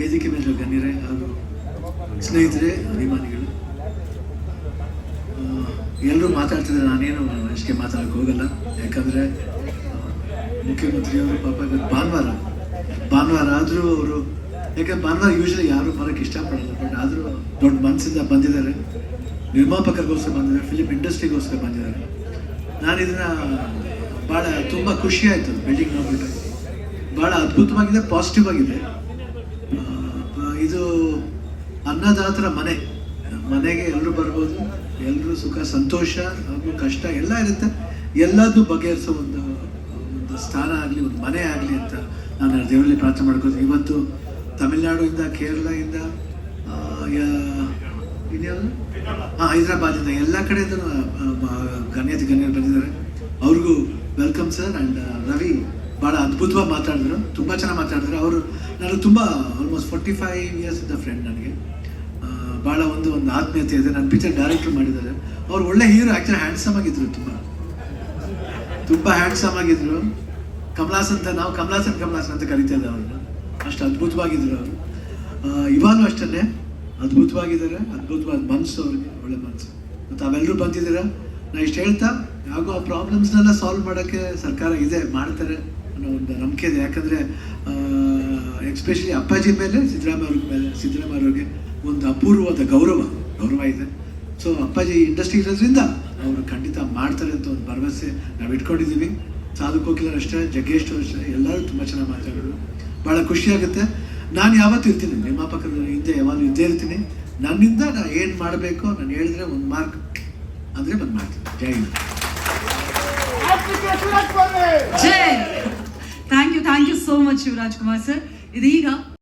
ವೇದಿಕೆ ಮೇಲೆ ಗಣ್ಯರೇ, ಹಾಗೂ ಸ್ನೇಹಿತರೆ, ಅಭಿಮಾನಿಗಳು ಎಲ್ಲರೂ ಮಾತಾಡ್ತಿದ್ರೆ ನಾನೇನು ಅಷ್ಟೇ ಮಾತಾಡಕ್ಕೆ ಹೋಗಲ್ಲ. ಯಾಕಂದರೆ ಮುಖ್ಯಮಂತ್ರಿಯವರು ಪಾಪ ಇವತ್ತು ಭಾನುವಾರ ಭಾನುವಾರ ಆದರೂ ಅವರು, ಯಾಕಂದ್ರೆ ಭಾನುವಾರ ಯೂಶ್ವಲಿ ಯಾರು ಬರೋಕ್ಕೆ ಇಷ್ಟಪಡಲ್ಲ ಬಟ್ ಆದರೂ ದೊಡ್ಡ ಮನಸ್ಸಿಂದ ಬಂದಿದ್ದಾರೆ. ನಿರ್ಮಾಪಕರಿಗೋಸ್ಕರ ಬಂದಿದ್ದಾರೆ ಫಿಲಿಮ್ ಇಂಡಸ್ಟ್ರಿಗೋಸ್ಕರ ಬಂದಿದ್ದಾರೆ. ನಾನು ಇದನ್ನ ಭಾಳ ತುಂಬ ಖುಷಿ ಆಯಿತು ಬಿಲ್ಡಿಂಗ್ ನೋಡ್ಬಿಟ್ಟು. ಭಾಳ ಅದ್ಭುತವಾಗಿದೆ ಪಾಸಿಟಿವ್ ಆಗಿದೆ. ಅನ್ನದಾತರ ಮನೆ. ಮನೆಗೆ ಎಲ್ಲರೂ ಬರ್ಬೋದು ಎಲ್ಲರೂ ಸುಖ, ಸಂತೋಷ ಹಾಗೂ ಕಷ್ಟ ಎಲ್ಲ ಇರುತ್ತೆ. ಎಲ್ಲದನ್ನು ಬಗೆಹರಿಸೋ ಒಂದು ಒಂದು ಸ್ಥಾನ ಆಗಲಿ, ಒಂದು ಮನೆ ಆಗಲಿ ಅಂತ ನಾನು ದೇವರಲ್ಲಿ ಪ್ರಾರ್ಥನೆ ಮಾಡ್ಕೋತೀನಿ ಇವತ್ತು ತಮಿಳ್ನಾಡಿಂದ, ಕೇರಳದಿಂದ ಇನ್ಯಾವುದು? ಹಾಂ ಹೈದರಾಬಾದಿಂದ ಎಲ್ಲ ಕಡೆಯಿಂದ ಗಣ್ಯತೆ, ಗಣ್ಯರು ಬಂದಿದ್ದಾರೆ. ಅವ್ರಿಗೂ ವೆಲ್ಕಮ್ ಸರ್ ಆ್ಯಂಡ್ ರವಿ ಭಾಳ ಅದ್ಭುತವಾಗಿ ಮಾತಾಡಿದ್ರು. ತುಂಬ ಚೆನ್ನಾಗಿ ಮಾತಾಡಿದ್ರು. ಅವರು, ನಾನು ತುಂಬ, ಆಲ್ಮೋಸ್ಟ್ ಫೋರ್ಟಿ ಫೈವ್ ಇಯರ್ಸ್ ಇದ್ದ ಫ್ರೆಂಡ್ ನನಗೆ. ಭಾಳ ಒಂದು ಒಂದು ಆತ್ಮೀಯತೆ ಇದೆ. ನನ್ನ ಪಿಕ್ಚರ್ ಡೈರೆಕ್ಟರ್ ಮಾಡಿದ್ದಾರೆ. ಅವ್ರು ಒಳ್ಳೆ ಹೀರೋ ಆ್ಯಕ್ಚುಲಿ ಹ್ಯಾಂಡ್ಸಮ್ ಆಗಿದ್ರು ತುಂಬ. ತುಂಬ ಹ್ಯಾಂಡ್ಸಮ್ ಆಗಿದ್ರು. ಕಮಲಾಸ್ ಅಂತ ನಾವು ಕಮಲಾಸನ್ ಕಮಲಾಸನ್ ಅಂತ ಕರಿತಾ ಅವ್ರನ್ನ. ಅಷ್ಟು ಅದ್ಭುತವಾಗಿದ್ರು ಅವರು. ಇವಾಗಲೂ ಅಷ್ಟೇ ಅದ್ಭುತವಾಗಿದ್ದಾರೆ. ಅದ್ಭುತವಾದ ಮನಸ್ಸು ಅವ್ರಿಗೆ, ಒಳ್ಳೆ ಮನಸ್ಸು ಮತ್ತು ಅವೆಲ್ಲರೂ ಬಂದಿದ್ದೀರಾ? ನಾ ಇಷ್ಟು ಹೇಳ್ತಾ ಯಾಗೋ ಆ ಪ್ರಾಬ್ಲಮ್ಸ್ನೆಲ್ಲ ಸಾಲ್ವ್ ಮಾಡೋಕ್ಕೆ ಸರ್ಕಾರ ಇದೆ, ಮಾಡ್ತಾರೆ ಅನ್ನೋ ಒಂದು ನಂಬಿಕೆ ಇದೆ. ಯಾಕಂದರೆ ಎಕ್ಸ್ಪೆಷಲಿ ಅಪ್ಪಾಜಿ ಮೇಲೆ, ಸಿದ್ದರಾಮಯ್ಯ ಅವ್ರಿಗೆ ಮೇಲೆ, ಸಿದ್ದರಾಮಯ್ಯ ಅವ್ರಿಗೆ ಒಂದು ಅಪೂರ್ವವಾದ ಗೌರವ ಗೌರವ ಇದೆ. ಸೊ ಅಪ್ಪಾಜಿ ಇಂಡಸ್ಟ್ರಿ ಇರೋದ್ರಿಂದ ಅವರು ಖಂಡಿತ ಮಾಡ್ತಾರೆ ಅಂತ ಒಂದು ಭರವಸೆ ನಾವು ಇಟ್ಕೊಂಡಿದ್ದೀವಿ ಸಾಧು ಕೋಕಿಲರು ಅಷ್ಟೇ ಜಗ್ಗೇಶ್ ಅಷ್ಟೇ, ಎಲ್ಲರೂ ತುಂಬ ಚೆನ್ನಾಗಿ ಮಾತಾಡೋರು. ಭಾಳ ಖುಷಿಯಾಗುತ್ತೆ ನಾನು ಯಾವತ್ತೂ ಇರ್ತೀನಿ ನಿರ್ಮಾಪಕರ ಹಿಂದೆ ಯಾವಾಗಲೂ ಇದ್ದೇ ಇರ್ತೀನಿ. ನನ್ನಿಂದ ನಾನು ಏನು ಮಾಡಬೇಕು ನಾನು ಹೇಳಿದ್ರೆ ಒಂದು ಮಾರ್ಕ್ ಅಂದರೆ ಬಂದು ಮಾಡ್ತೀನಿ. ಜೈ Hind. Thank you thank you so much Shivaraj Kumar sir ಇದೀಗ